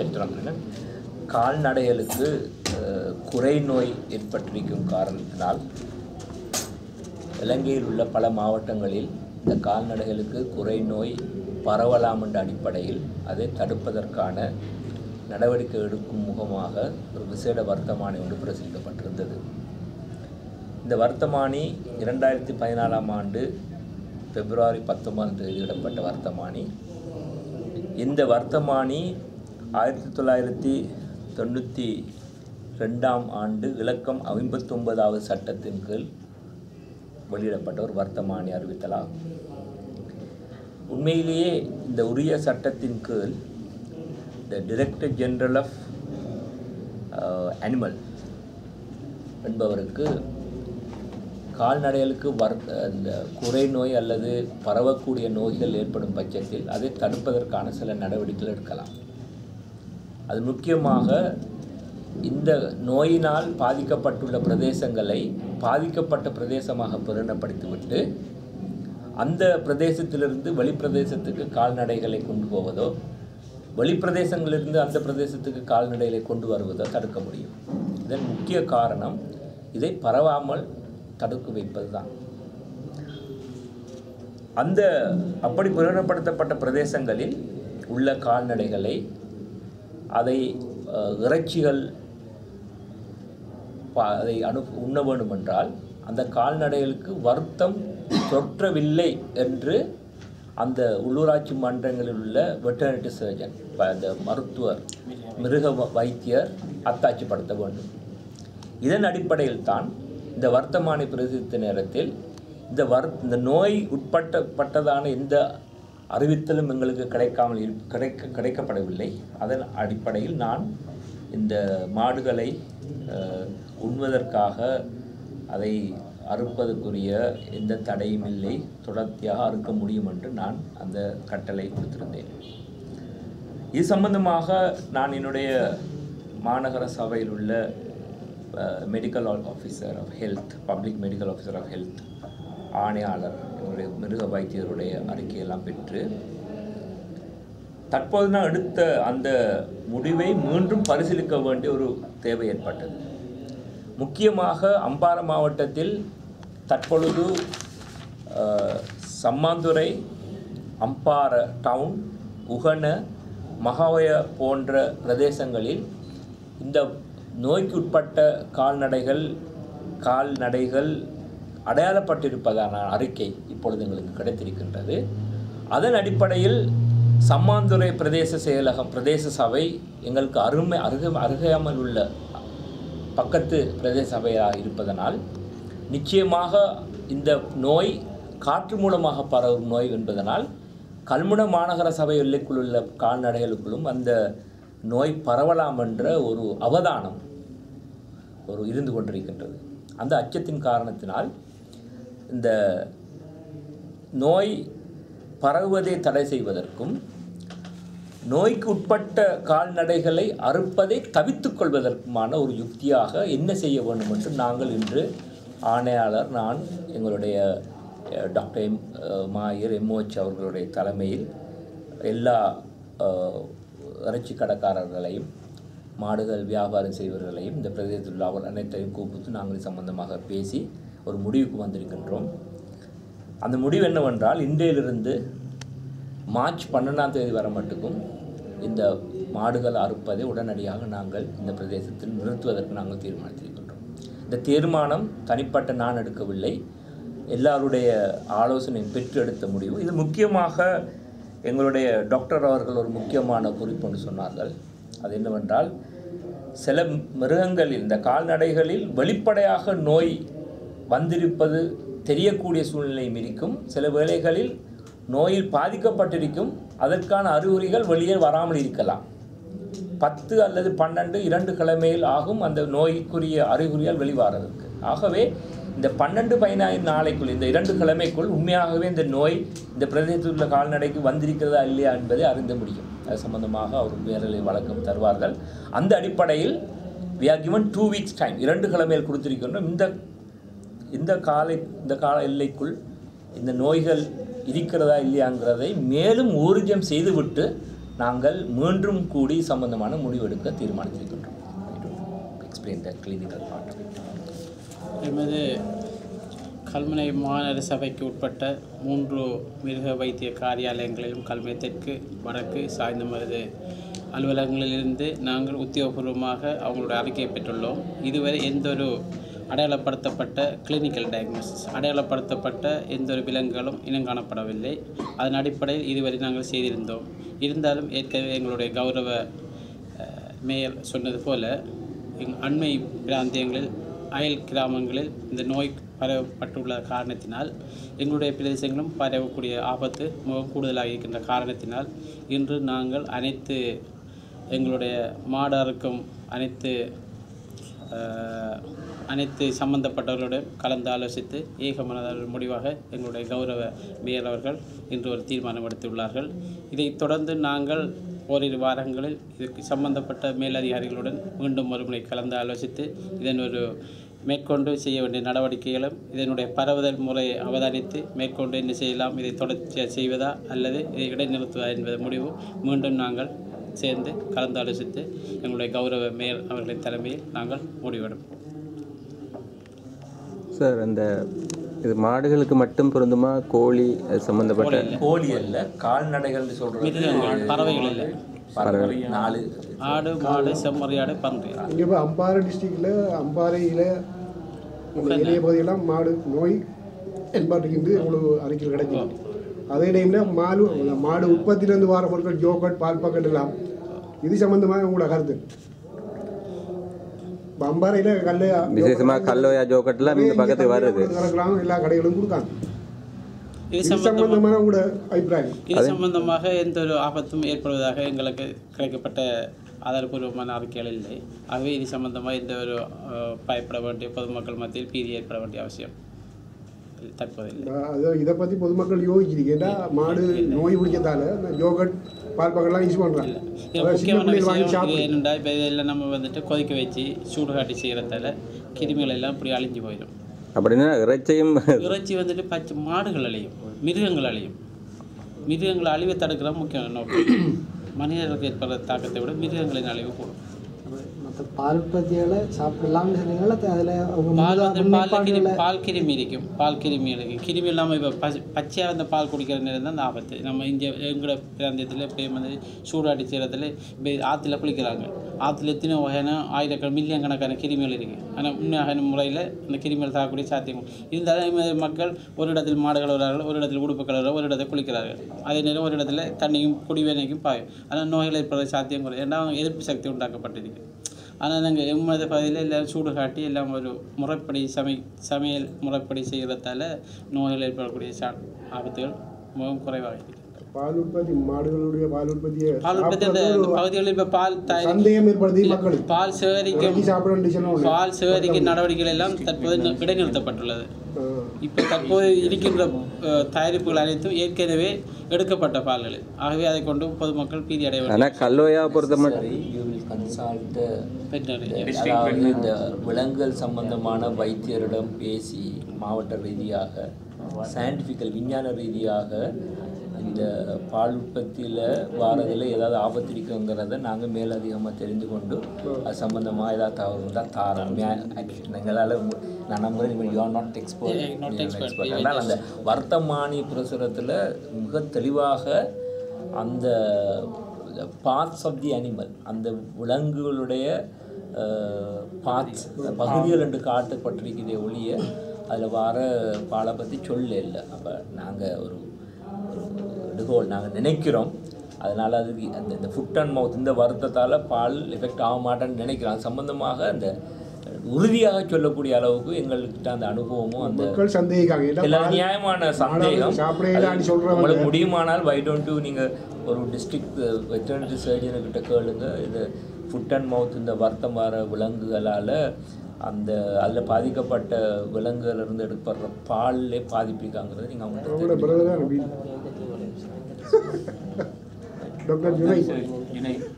சரித்திரம் கால்நடைகளுக்கு குறை நோய் ஏற்பட்டிருக்கும் காரணத்தினால் இலங்கையில் உள்ள பல மாவட்டங்களில் இந்த கால்நடைகளுக்கு குறை நோய் பரவலாம் என்ற அடிப்படையில் அதை தடுப்பதற்கான நடவடிக்கை எடுக்கும் முகமாக ஒரு விசேட வர்த்தமானி ஒன்று பிரசுரிக்கப்பட்டிருந்தது இந்த வர்த்தமானி இரண்டாயிரத்தி பதினாலாம் ஆண்டு பிப்ரவரி பத்தொன்பதாம் தேதி இடப்பட்ட வர்த்தமானி. இந்த வர்த்தமானி ஆயிரத்தி தொள்ளாயிரத்தி தொண்ணூற்றி ரெண்டாம் ஆண்டு இலக்கம் ஐம்பத்தொன்பதாவது சட்டத்தின் கீழ் வெளியிடப்பட்ட ஒரு வர்த்தமானி அறிவித்தலாகும் உண்மையிலேயே இந்த உரிய சட்டத்தின் கீழ் the director general of animal என்பவருக்கு கால்நடைகளுக்கு வர் இந்த குறை நோய் அல்லது பரவக்கூடிய நோய்கள் ஏற்படும் பட்சத்தில் அதை தடுப்பதற்கான சில நடவடிக்கைகள் எடுக்கலாம். அது முக்கியமாக இந்த நோயினால் பாதிக்கப்பட்டுள்ள பிரதேசங்களை பாதிக்கப்பட்ட பிரதேசமாக பிரகடனப்படுத்திவிட்டு அந்த பிரதேசத்திலிருந்து வெளிப்பிரதேசத்துக்கு கால்நடைகளை கொண்டு போவதோ வெளிப்பிரதேசங்களிலிருந்து அந்த பிரதேசத்துக்கு கால்நடைகளை கொண்டு வருவதோ தடுக்க முடியும். இதன் முக்கிய காரணம் இதை பரவாமல் தடுக்க வைப்பதுதான். அந்த அப்படி பிரகடனப்படுத்தப்பட்ட பிரதேசங்களில் உள்ள கால்நடைகளை அதை இறைச்சிகள் அதை அனு உண்ண வேண்டுமென்றால் அந்த கால்நடைகளுக்கு வருத்தம் தொற்றவில்லை என்று அந்த உள்ளூராட்சி மன்றங்களில் உள்ள வெட்டர்னரி சர்ஜன் அந்த மருத்துவர் மிருக வ- வைத்தியர் அத்தாட்சிப்படுத்த வேண்டும். இதன் அடிப்படையில் தான் இந்த வர்த்தமானி பிரதித்த நேரத்தில் இந்த வர் இந்த நோய் உட்பட்டப்பட்டதான எந்த அறிவித்தலும் எங்களுக்கு கிடைக்காமல் கிடைக்க கிடைக்கப்படவில்லை. அதன் அடிப்படையில் நான் இந்த மாடுகளை உண்வதற்காக அதை அறுப்பதற்குரிய எந்த தடையும் இல்லை. தொடர்ச்சியாக அறுக்க முடியும் என்று நான் அந்த கட்டளை கொடுத்திருந்தேன். இது சம்பந்தமாக நான் என்னுடைய மாநகர சபையில் உள்ள medical officer of health public medical officer of health ஆணையாளர் என்னுடைய மிருக வைத்தியருடைய அறிக்கையெல்லாம் பெற்று தற்போது நான் எடுத்த அந்த முடிவை மீண்டும் பரிசீலிக்க வேண்டிய ஒரு தேவை ஏற்பட்டது. முக்கியமாக அம்பார மாவட்டத்தில் தற்பொழுது சம்மாந்துறை அம்பார டவுன் உகன மகாவய போன்ற பிரதேசங்களில் இந்த நோய்க்குட்பட்ட கால்நடைகள் கால்நடைகள் அடையாளப்பட்டிருப்பதான அறிக்கை இப்பொழுது எங்களுக்கு கிடைத்திருக்கின்றது. அதன் அடிப்படையில் சம்மாந்துறை பிரதேச செயலகம் பிரதேச சபை எங்களுக்கு அருமை அருக அருகாமல் உள்ள பக்கத்து பிரதேச சபையாக இருப்பதனால் நிச்சயமாக இந்த நோய் காற்று மூலமாக பரவும் நோய் என்பதனால் கல்முன மாநகர சபை எல்லைக்குள் உள்ள கால்நடைகளுக்குள்ளும் அந்த நோய் பரவலாம் என்ற ஒரு அவதானம் ஒரு இருந்து கொண்டிருக்கின்றது. அந்த அச்சத்தின் காரணத்தினால் இந்த நோய் பரவுவதை தடை செய்வதற்கும் நோய்க்கு உட்பட்ட கால்நடைகளை அறுப்பதை தவித்துக் கொள்வதற்குமான ஒரு யுக்தியாக என்ன செய்ய வேண்டும் என்று நாங்கள் இன்று ஆணையாளர் நான் எங்களுடைய டாக்டர் எம் மாயர் எம்ஓஹெச் அவர்களுடைய தலைமையில் எல்லா இறைச்சி கடைக்காரர்களையும் மாடுகள் வியாபாரம் செய்பவர்களையும் இந்த பிரதேசத்தில் உள்ள அவர் அனைத்தையும் கூப்பிட்டு நாங்கள் சம்பந்தமாக பேசி ஒரு முடிவுக்கு வந்திருக்கின்றோம். அந்த முடிவு என்னவென்றால் இன்றையிலிருந்து மார்ச் பன்னெண்டாம் தேதி வர மட்டுக்கும் இந்த மாடுகள் அறுப்பதை உடனடியாக நாங்கள் இந்த பிரதேசத்தில் நிறுத்துவதற்கு நாங்கள் தீர்மானித்திருக்கின்றோம். இந்த தீர்மானம் தனிப்பட்ட நான் எடுக்கவில்லை. எல்லாருடைய ஆலோசனையும் பெற்று எடுத்த முடிவு. இது முக்கியமாக எங்களுடைய டாக்டர் அவர்கள் ஒரு முக்கியமான குறிப்பு ஒன்று சொன்னார்கள். அது என்னவென்றால் சில மிருகங்களில் இந்த கால்நடைகளில் வெளிப்படையாக நோய் வந்திருப்பது தெரியக்கூடிய சூழ்நிலையும் இருக்கும் சில வேளைகளில் நோயில் பாதிக்கப்பட்டிருக்கும். அதற்கான அறிகுறிகள் வெளியே வராமல் இருக்கலாம். பத்து அல்லது பன்னெண்டு இரண்டு கிழமையில் ஆகும் அந்த நோய்க்குரிய அறிகுறிகள் வெளிவாரதற்கு ஆகவே இந்த பன்னெண்டு பதினாயிரம் நாளைக்குள் இந்த இரண்டு கிழமைக்குள் உண்மையாகவே இந்த நோய் இந்த பிரதேசத்தில் உள்ள கால்நடைக்கு வந்திருக்கிறதா இல்லையா என்பதை அறிந்து முடியும். அது சம்பந்தமாக அவர் மேல்நிலை வழக்கம் தருவார்கள். அந்த அடிப்படையில் we are given two weeks time இரண்டு கிழமையில் கொடுத்திருக்கின்றோம் இந்த இந்த காலை இந்த கால எல்லைக்குள் இந்த நோய்கள் இருக்கிறதா இல்லையாங்கிறதை மேலும் ஊர்ஜம் செய்துவிட்டு நாங்கள் மீண்டும் கூடி சம்பந்தமான முடிவெடுக்க தீர்மானித்திருக்கின்றோம். எக்ஸ்பிளைன் த கிளினிக்கல் பார்ட் எமது கல்முனை மாநகர சபைக்கு உட்பட்ட மூன்று மிருக வைத்திய காரியாலயங்களிலும் கல்முனை தெற்கு வடக்கு சாய்ந்தமருது அலுவலகங்களிலிருந்து நாங்கள் உத்தியோகபூர்வமாக அவங்களுடைய அறிக்கையை பெற்றுள்ளோம். இதுவரை எந்த ஒரு அடையாளப்படுத்தப்பட்ட கிளினிக்கல் டயக்னோசிஸ் அடையாளப்படுத்தப்பட்ட எந்த ஒரு விலங்குகளும் இனம் காணப்படவில்லை. அதன் அடிப்படையில் இதுவரை நாங்கள் செய்திருந்தோம். இருந்தாலும் ஏற்கனவே எங்களுடைய கௌரவ மேயர் சொன்னது போல எங் அண்மை பிராந்தியங்களில் அயல் கிராமங்களில் இந்த நோய் பரவப்பட்டுள்ள காரணத்தினால் எங்களுடைய பிரதேசங்களும் பரவக்கூடிய ஆபத்து மிக கூடுதலாக இருக்கின்ற காரணத்தினால் இன்று நாங்கள் அனைத்து எங்களுடைய மாடாருக்கும் அனைத்து அனைத்து சம்பந்தப்பட்டவர்களுடன் கலந்து ஆலோசித்து ஏகமனதான முடிவாக எங்களுடைய கௌரவ மேயர் அவர்கள் இன்று ஒரு தீர்மானம் எடுத்துள்ளார்கள். இதைத் தொடர்ந்து நாங்கள் ஓரிரு வாரங்களில் இதுக்கு சம்பந்தப்பட்ட மேலதிகாரிகளுடன் மீண்டும் ஒருமுறை கலந்து ஆலோசித்து இதன் ஒரு மேற்கொண்டு செய்ய வேண்டிய நடவடிக்கைகளும் இதனுடைய பரவுதல் முறையை அவதானித்து மேற்கொண்டு என்ன செய்யலாம் இதை தொடர்ச்சியாக செய்வதா அல்லது இதை இடைநிறுத்துவதா என்பது முடிவு மீண்டும் நாங்கள் சேர்ந்து கலந்து ஆலோசித்து எங்களுடைய கௌரவ மேயர் அவர்களின் தலைமையில் நாங்கள் முடிவெடுப்போம். சார் அந்த இது மாடுகளுக்கு மட்டும் பொருந்துமா? கோழி அது சம்மந்தப்பட்ட கோழி அல்ல கால்நடைகள்னு சொல்றது மிருகங்கள் பறவைகள் இல்லை. பறவை நாலு. ஆடு மாடு செம்மறியாடு பன்றி இங்கே இப்போ அம்பாறை டிஸ்ட்ரிக்டில் அம்பாறையில் ஏரிய பகுதியெல்லாம் மாடு நோய் என்பாட்டுக்கு உங்களுக்கு அறிக்கையில் கிடைக்கும் அதே டைமில் மாடு மாடு உற்பத்தியிலேருந்து வர பொருட்கள் ஜோக்கட் பால் பாக்கெட் எல்லாம் இது சம்மந்தமாக உங்களோட கருத்து? இப்போ அம்பாறையில் கல்ல விசேஷமா கல்லோயா ஜோக்கட்லாம் இந்த பக்கத்துக்கு வருது எல்லா கடைகளும் கொடுக்காங்க இது சம்பந்தமான உங்களோட அபிப்பிராயம். இது சம்பந்தமாக எந்த ஒரு ஆபத்தும் ஏற்படுவதாக எங்களுக்கு கிடைக்கப்பட்ட ஆதாரபூர்வமான அறிக்கைகள் இல்லை. ஆகவே இது சம்பந்தமாக எந்த ஒரு பயப்பட வேண்டிய பொதுமக்கள் மத்தியில் பீதி ஏற்பட வேண்டிய அவசியம் தற்போது இதை பற்றி பொதுமக்கள் யோசிக்கிறீங்க. மாடு நோய் பிடிச்சதால இந்த யோகட் பால் பாக்கெட்லாம் யூஸ் பண்ணுறாங்க முக்கியமான விஷயம் இப்போ இதெல்லாம் நம்ம வந்துட்டு கொதிக்க வச்சு சூடு காட்டி செய்கிறதால கிருமிகள் எல்லாம் இப்படி அழிஞ்சு போயிடும். அப்படின்னா இறைச்சியும் இறைச்சி வந்துட்டு பச்சை மாடுகள் அழியும் மிருகங்கள் அழியும். மிருகங்கள் அழிவை தடுக்கிற முக்கியமான நோக்கம். மனிதர்களுக்கு ஏற்படுற தாக்கத்தை விட மிருகங்களின் அழிவு கூடும். பால் உற்பத்தியால் சாப்பிடலாம்னு சொன்னீங்களா அதில் அவங்க பால் வந்து பால் கிருமி பால் கிருமி இருக்கும். பால் கிருமி இருக்கும் கிருமி இல்லாமல் இப்போ பச்சை பச்சையாக அந்த பால் குடிக்கிற நேரம் தான் ஆபத்து. நம்ம இங்கே எங்களோட பிராந்தியத்தில் இப்போ வந்து சூடாட்டி செய்கிறதுல இப்போ ஆற்றுல குளிக்கிறாங்க. ஆற்றுல எத்தனை வகையான ஆயிரக்கண மில்லியன் கணக்கான கிருமிகள் இருக்குது ஆனால் உண்மையான முறையில் அந்த கிருமிகள் தாக்கக்கூடிய சாத்தியம்? இருந்தாலும் மக்கள் ஒரு இடத்தில் மாடு கழுவுறார்கள் ஒரு இடத்தில் உடுப்பு கழுவுறாங்க ஒரு இடத்தில் குளிக்கிறார்கள். அதே நேரம் ஒரு இடத்துல தண்ணியும் குடிவேனைக்கும் பாயும். ஆனால் நோய்கள் ஏற்படுற சாத்தியம் குறையும் ஏன்னா எதிர்ப்பு சக்தி உண்டாக்கப்பட்டிருக்கு. ஆனால் நாங்கள் எம்மத பகுதியில் எல்லாம் சூடு காட்டி எல்லாம் ஒரு முறைப்படி சமை சமையல் முறைப்படி செய்கிறதால நோய்கள் ஏற்படக்கூடிய சா ஆபத்துகள் மிகவும் குறைவாக இருக்குது பால் உற்பத்தி மாடுகளுடைய பால் உற்பத்தியை பால் உற்பத்தி அந்த பகுதிகளில் இப்போ பால் தயாரி சந்தேகம் ஏற்படுத்தி மக்களுக்கு பால் சேகரிக்கும் இறக்கி சாப்பிட வேண்டிய பால் சேகரிக்கும் நடவடிக்கைகள் எல்லாம் தற்போது இடைநிறுத்தப்பட்டுள்ளது. இப்போ தற்போது இருக்கின்ற தயாரிப்புகள் அனைத்தும் ஏற்கனவே எடுக்கப்பட்ட பால்கள். ஆகவே அதை கொண்டு பொதுமக்கள் பீதி அடைய ஆனால் கல்லோயா பொறுத்த மட்டும் அதாவது இந்த விலங்குகள் சம்பந்தமான வைத்தியரிடம் பேசி மாவட்ட ரீதியாக சயின்டிஃபிக்கல் விஞ்ஞான ரீதியாக இந்த பால் உற்பத்தியில் வாரதில் ஏதாவது ஆபத்து இருக்குங்கிறத நாங்கள் மேலதிகமாக தெரிந்து கொண்டு அது சம்பந்தமாக ஏதாவது தவறு இருந்தால் தாரோம் எங்களால் நான் முறை you are not export expert அதனால் அந்த வர்த்தமானி பிரசுரத்தில் மிக தெளிவாக அந்த பார்ட்ஸ் ஆஃப் தி அனிமல் அந்த விலங்குகளுடைய பார்ட்ஸ் பகுதிகள் என்று காட்டப்பட்டிருக்கிறதே ஒழிய அதில் வர பாலை பற்றி சொல்ல இல்லை அப்போ நாங்கள் ஒரு எடுகோல் நாங்கள் நினைக்கிறோம். அதனால் அது அந்த இந்த ஃபுட் அண்ட் மவுத் இந்த வருத்தத்தால் பால் எஃபெக்ட் ஆக மாட்டேன்னு நினைக்கிறோம். அது சம்பந்தமாக அந்த உறுதியாக சொல்லக்கூடிய அளவுக்கு எங்கள்கிட்ட அந்த அனுபவமும் அந்த மக்கள் சந்தேகிக்காங்க. ஏன்னா எல்லா பால் நியாயமான சந்தேகம். உங்களுக்கு முடியுமானால் வை டோன்ட் நீங்கள் ஒரு டிஸ்ட்ரிக்ட் வெட்டர்னரி சர்ஜனுக்கிட்ட கேளுங்க. இது ஃபுட் அண்ட் மவுத் இந்த வருத்தம் வர விலங்குகளால் அந்த அதில் பாதிக்கப்பட்ட விலங்குகளிலிருந்து எடுப்படுற பால்லே பாதிப்பிருக்காங்கிறது நீங்கள் அவங்கள்ட்ட Dr. Junaid. Junaid.